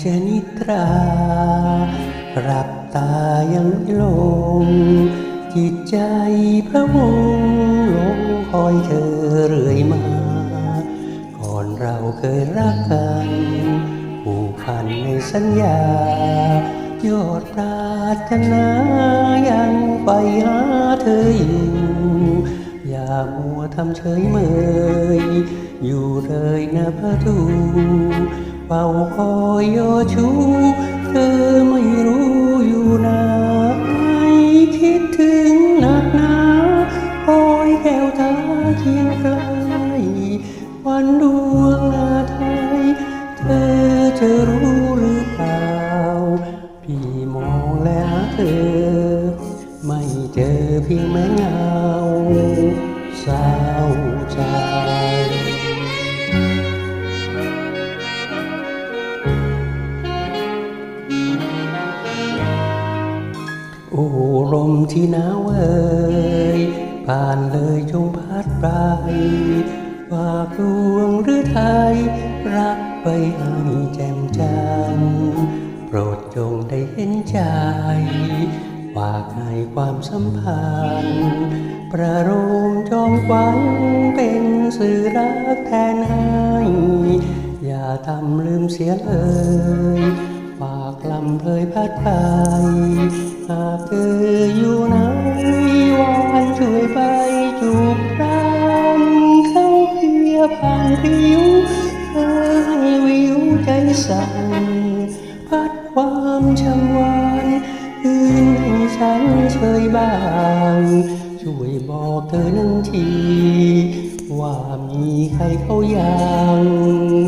เจนิตราหลับตายังไม่ลง จิตใจพระวงลงคอยเธอเรื่อยมา ก่อนเราเคยรักกันผูกพันในสัญญา ยอดปรารถนายังไปหาเธออยู่ อย่ามัวทำเฉยเมย อยู่เลยนะพระทู เป่าคอยโยชูเธอไม่รู้อยู่ไหนคิดถึงหนักหนาคอยแก้วตาเคียงไกลวันดวงนาไทย เธอจะรู้หรือเปล่า พี่มองและหาเธอ ไม่เจอเพียงแม้เงาเศร้าใจ ลมที่หนาวเอ่ยผ่านเลยจงพัดไปฝากดวงหรือไทย รักไปให้แจ่มจันทร์โปรดจงได้เห็นใจฝากให้ความสัมพันธ์ ประโลมจอมขวัญเป็นสื่อรักแทนให้ อย่าทำลืมเสียเลย ฝากลำเพยพัดไป สั่นพัดความช่างวานคืนให้ฉันเฉยบ้าง ช่วยบอกเธอนั้นที ว่ามีใครเขายัง